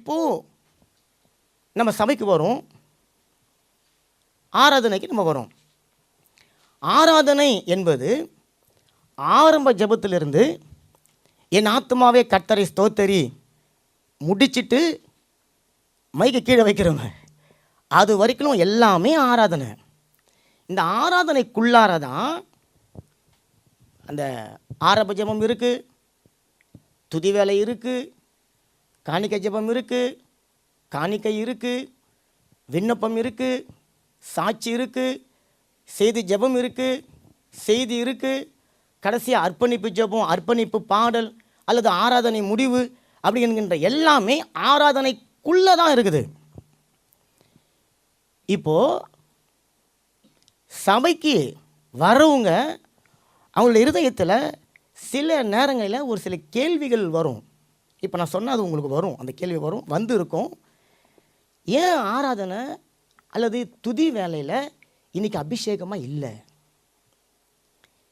இப்போது நம்ம சபைக்கு வரோம். ஆராதனைக்கு நம்ம வரோம். ஆராதனை என்பது ஆரம்ப ஜபத்திலிருந்து என் ஆத்மாவே கத்தரை ஸ்தோத்தரி முடிச்சுட்டு மைக்கு கீழே வைக்கிறவங்க. அது வரைக்கும் எல்லாமே ஆராதனை. இந்த ஆராதனைக்குள்ளார தான் அந்த ஆரம்ப ஜெபம் இருக்குது துதி வேலை இருக்குது காணிக்கை ஜெபம் இருக்குது காணிக்கை இருக்குது விண்ணப்பம் இருக்குது சாட்சி இருக்குது செய்தி ஜெபம் இருக்குது செய்தி இருக்குது கடைசியாக அர்ப்பணிப்பு ஜெபம் அர்ப்பணிப்பு பாடல் அல்லது ஆராதனை முடிவு அப்படி என்கின்ற எல்லாமே ஆராதனைக்குள்ளே தான் இருக்குது. இப்போது சபைக்கு வரவங்க அவங்களோட இருதயத்தில் சில நேரங்களில் ஒரு சில கேள்விகள் வரும். இப்போ நான் சொன்னால் அது உங்களுக்கு வரும். அந்த கேள்வி வரும். வந்து இருக்கும் ஏன் ஆராதனை அல்லது துதி வேலையில் இன்றைக்கி அபிஷேகமாக இல்லை?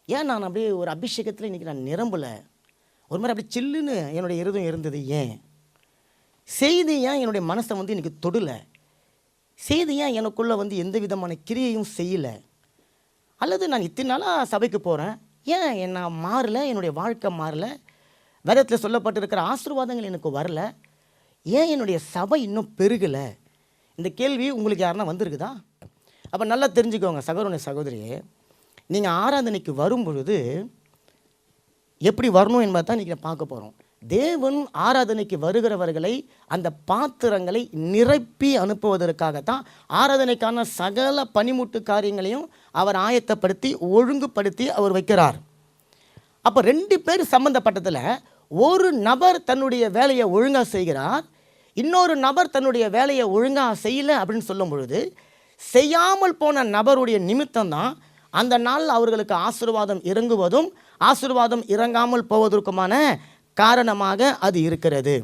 ஏன் நான் அப்படியே ஒரு அபிஷேகத்தில் இன்றைக்கி நான் நிரம்பலை? ஒரு மாதிரி அப்படியே சில்லுன்னு என்னுடைய இருதம் இருந்தது ஏன்? செய்தி ஏன் என்னுடைய மனசை வந்து இன்றைக்கி தொடலை? செய்தி ஏன் எனக்குள்ளே வந்து எந்த விதமான கிரியையும் செய்யலை? அல்லது நான் இத்தனை நாளாக சபைக்கு போகிறேன் ஏன் என்ன நான் மாறல? என்னுடைய வாழ்க்கை மாறல? வேதத்தில் சொல்லப்பட்டிருக்கிற ஆசீர்வாதங்கள் எனக்கு வரல. ஏன் என்னுடைய சபை இன்னும் பெருகலை? இந்த கேள்வி உங்களுக்கு யாருன்னா வந்திருக்குதா? அப்போ நல்லா தெரிஞ்சுக்கோங்க சகோதரனுடைய சகோதரியே. நீங்கள் ஆராதனைக்கு வரும் பொழுது எப்படி வரணும் என்பதை தான் இன்றைக்கி பார்க்க போகிறோம் தேவன் ஆராதனைக்கு வருகிறவர்களை அந்த பாத்திரங்களை நிரப்பி அனுப்புவதற்காகத்தான் ஆராதனைக்கான சகல பனிமுட்டு காரியங்களையும் அவர் ஆயத்தப்படுத்தி ஒழுங்குபடுத்தி அவர் வைக்கிறார். அப்போ ரெண்டு பேர் சம்மந்தப்பட்டதில் ஒரு நபர் தன்னுடைய வேலையை ஒழுங்காக செய்கிறார் இன்னொரு நபர் தன்னுடைய வேலையை ஒழுங்காக செய்யலை அப்படின்னு சொல்லும் பொழுது செய்யாமல் போன நபருடைய நிமித்தம் தான் அந்த நாள் அவர்களுக்கு ஆசீர்வாதம் இறங்குவதும் ஆசீர்வாதம் இறங்காமல் போவதற்குமான காரணமாக அது இருக்கிறது.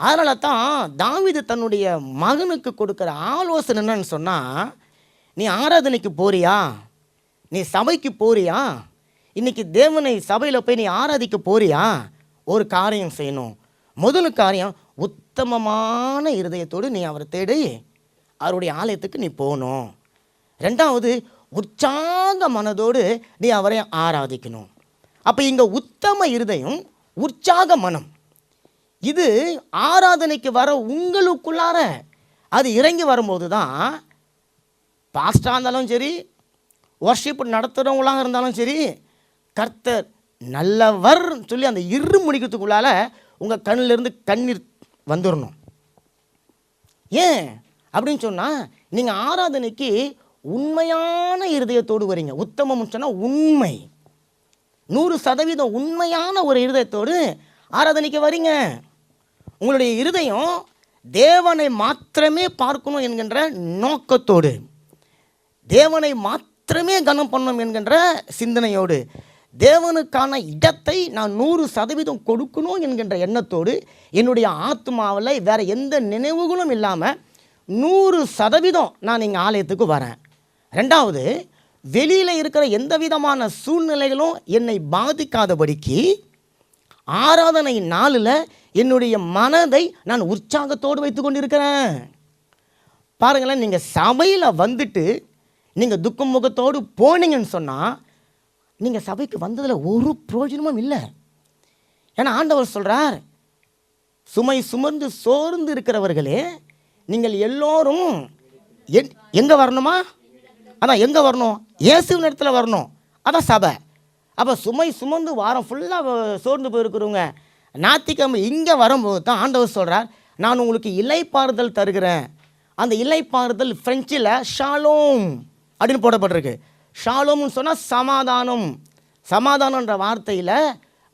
அதனால தான் தாவிது தன்னுடைய மகனுக்கு கொடுக்குற ஆலோசனை என்னன்னு சொன்னால் நீ ஆராதனைக்கு போறியா? நீ சபைக்கு போறியா? இன்றைக்கி தேவனை சபையில் போய் நீ ஆராதிக்க போறியா? ஒரு காரியம் செய்யணும். முதல் காரியம் உத்தமமான இருதயத்தோடு நீ அவரை தேடி. அவருடைய ஆலயத்துக்கு நீ போகணும். ரெண்டாவது உற்சாக மனதோடு நீ அவரை ஆராதிக்கணும். அப்போ இங்கே உத்தம இருதயம் உற்சாக மனம். இது ஆராதனைக்கு வர உங்களுக்குள்ளார அது இறங்கி வரும்போது தான் பாஸ்டாக இருந்தாலும் சரி ஒர்ஷிப் நடத்துகிறவங்களாக இருந்தாலும் சரி கர்த்தர் நல்லவர் சொல்லி அந்த இரு முடிக்கிறதுக்குள்ளால உங்கள் கண்ணிலிருந்து கண்ணீர் வந்துடணும் ஏன்? அப்படின்னு சொன்னால் நீங்கள் ஆராதனைக்கு உண்மையான இருதயத்தோடு வரீங்க. உத்தமம்னு சொன்னால் உண்மை. நூறு சதவீதம் உண்மையான ஒரு இருதயத்தோடு ஆராதனைக்கு வரீங்க. உங்களுடைய இருதயம் தேவனை மாத்திரமே பார்க்கணும் என்கின்ற நோக்கத்தோடு தேவனை மாத்திரமே கனம் பண்ணணும் என்கின்ற சிந்தனையோடு தேவனுக்கான இடத்தை நான் நூறு சதவீதம் கொடுக்கணும் என்கின்ற எண்ணத்தோடு என்னுடைய ஆத்மாவில் வேறு எந்த நினைவுகளும் இல்லாமல் நூறு சதவீதம் நான் எங்கள் ஆலயத்துக்கு வரேன். ரெண்டாவது வெளியில் இருக்கிற எந்த விதமான சூழ்நிலைகளும் என்னை பாதிக்காதபடிக்கு ஆராதனை நாளில் என்னுடைய மனதை நான் உற்சாகத்தோடு வைத்து கொண்டிருக்கிறேன். பாருங்களேன் நீங்கள் சபையில் வந்துட்டு நீங்கள் துக்கம் முகத்தோடு போனீங்கன்னு சொன்னால் நீங்கள் சபைக்கு வந்ததில் ஒரு பிரயோஜனமும் இல்லை. ஏன்னா ஆண்டவர் சொல்கிறார் சுமை சுமந்து சோர்ந்து இருக்கிறவர்களே நீங்கள் எல்லோரும் எங் எங்கே வரணுமா? அதான் எங்கே வரணும்? இயேசுவின் இடத்துல வரணும். அதான் சபை. அப்போ சுமை சுமந்து வாரம் ஃபுல்லாக சோர்ந்து போயிருக்கிறவங்க ஞாத்திக்கிழமை இங்கே வரும்போது தான் ஆண்டவர் சொல்கிறார் நான் உங்களுக்கு இலைப்பாறுதல் தருகிறேன். அந்த இலைப்பாறுதல் ஃப்ரெஞ்சில் ஷாலோம் அப்படின்னு போடப்பட்டிருக்கு. ஷாலோம்னு சொன்னால் சமாதானம். சமாதானன்ற வார்த்தையில்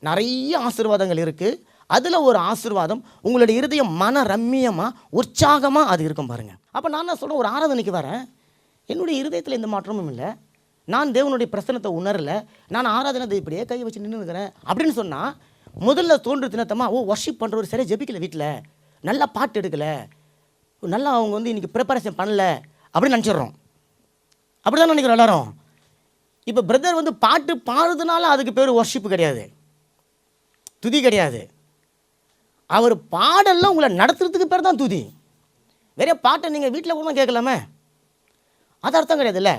நிறைய ஆசீர்வாதங்கள் இருக்குது அதில் ஒரு ஆசீர்வாதம் உங்களுடைய இருதயம் மன ரம்மியமாக உற்சாகமாக அது இருக்கும் பாருங்கள் அப்போ நான் என்ன சொல்கிறேன் ஒரு ஆராதனைக்கு வரேன். என்னுடைய இருதயத்தில் எந்த மாற்றமும் இல்லை. நான் தேவனுடைய பிரசனத்தை உணரல. நான் ஆராதனை இப்படியே கை வச்சு நின்றுக்கிறேன் அப்படின்னு சொன்னால் முதல்ல தோன்று தினத்தமாக ஓ ஒர்ஷிப் பண்ணுறவர் சரியாக ஜெபிக்கலை வீட்டில் நல்லா பாட்டு எடுக்கலை. நல்லா அவங்க வந்து இன்றைக்கி ப்ரிப்பரேஷன் பண்ணல. அப்படின்னு நினச்சிடுறோம். அப்படி தான் நினைக்கிறோம் எல்லாரும். இப்போ பிரதர் வந்து பாட்டு பாடுறதுனால அதுக்கு பேர் ஒர்ஷிப்பு கிடையாது. துதி கிடையாது. அவர் பாடலில் உங்களை நடத்துறதுக்கு பேர் தான் துதி. வேற பாட்டை நீங்கள் வீட்டில் கூட தான் கேட்கலாமே? அது அர்த்தம் கிடையாதுல்ல.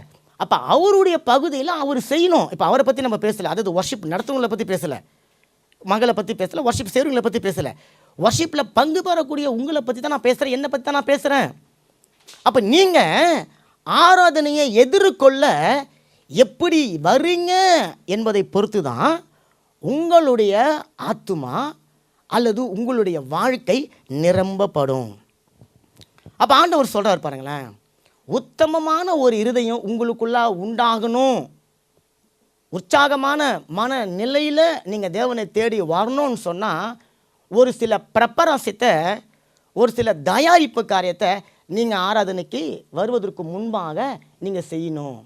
அப்போ அவருடைய பகுதியில் அவர் செய்யணும். இப்போ அவரை பற்றி நம்ம பேசலை. அதாவது ஒர்ஷிப் நடத்துவங்களை பற்றி பேசலை. மகளை பற்றி பேசலை. ஒர்ஷிப் செய்கிறவங்களை பற்றி பேசலை. ஒர்ஷிப்பில் பங்கு பெறக்கூடிய உங்களை பற்றி தான் நான் பேசுகிறேன் என்னை பற்றி தான் நான் பேசுகிறேன் அப்போ நீங்கள் ஆராதனையை எதிர்கொள்ள எப்படி வரீங்க என்பதை பொறுத்து தான் உங்களுடைய ஆத்துமா அல்லது உங்களுடைய வாழ்க்கை நிரம்பப்படும். அப்போ ஆண்டவர் சொல்கிறார் பாருங்களேன் உத்தமமான ஒரு இருதயம் உங்களுக்குள்ளா உண்டாகணும். உற்சாகமான மன நிலையில் நீங்கள் தேவனை தேடி வரணும்னு சொன்னால் ஒரு சில பிரப்பரசத்தை ஒரு சில தயாரிப்பு காரியத்தை நீங்கள் ஆராதனைக்கு வருவதற்கு முன்பாக நீங்கள் செய்யணும்.